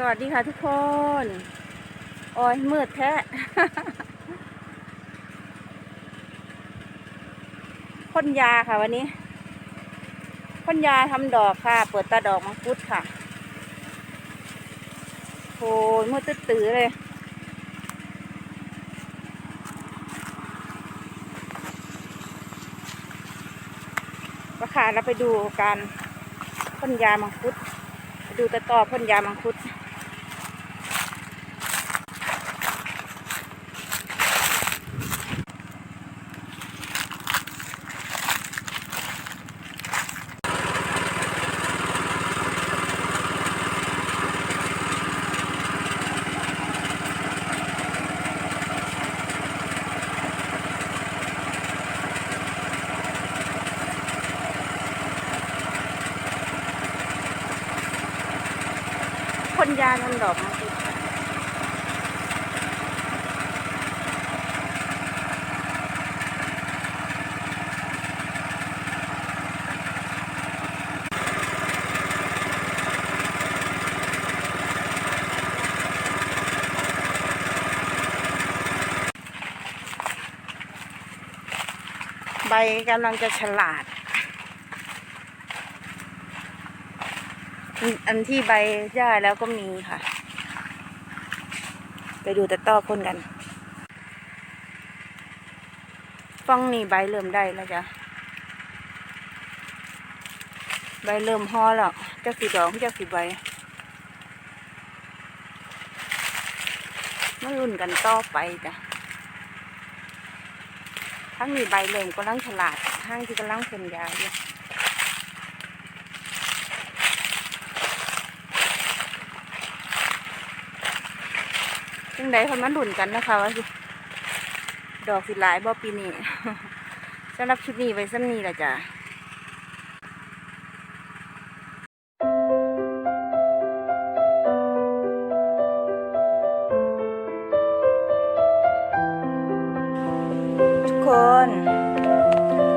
สวัสดีค่ะทุกคนโอ้ยมืดแท้พ่นยาค่ะวันนี้พ่นยาทำดอกค่ะ เปิดตาดอกมังคุดค่ะโอ้ยมืดตื้อเลยราคาเราไปดูการพ่นยามังคุด ดูตะตอพ่นยามังคุด พ่นยาทำดอกมังคุดค่ะใบกำลังจะฉลาด อันอันที่ใบหญ้าแล้วก็มีค่ะ ไปดูตะต้อพ่นกันฟังนี่ใบเริ่มได้แล้วจ้ะใบเริ่มห่อแล้วจ้าสีดอกจ้าสีใบมารุ่นกันต่อไปจ้ะทั้งนี้ใบเริ่มกำลังฉลาดทั้งที่กำลังพ่นยาอยู่ จังใดคนมาดุนกันนะคะว่าดอกสิหลายบ่ปีนี้สำหรับชุดนี้ไว้ซ้ำนี้แหละจ้ะทุกคน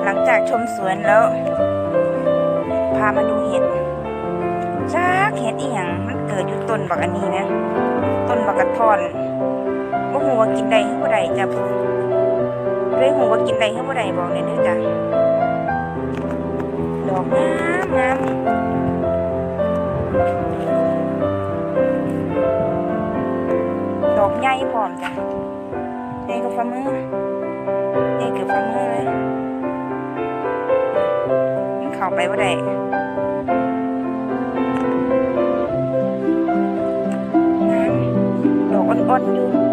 หลังจากชมสวนแล้ว พามาดูเห็ดจากเห็ดอีหยังมันเกิดอยู่ต้นบักอันนี้นะ ต้นบักกะท่อนบ่ฮู้ว่ากินได้หรือบ่ได้จ้ะเลยฮู้ว่ากินได้หรือบ่ได้บอกได้เด้อจ้ะดอกงามงามดอกใหญ่พร้อมจ้ะใหญ่กว่าฝ่ามือใหญ่กือบฝ่ามือเลยมันเข้าไปบ่ได้ งา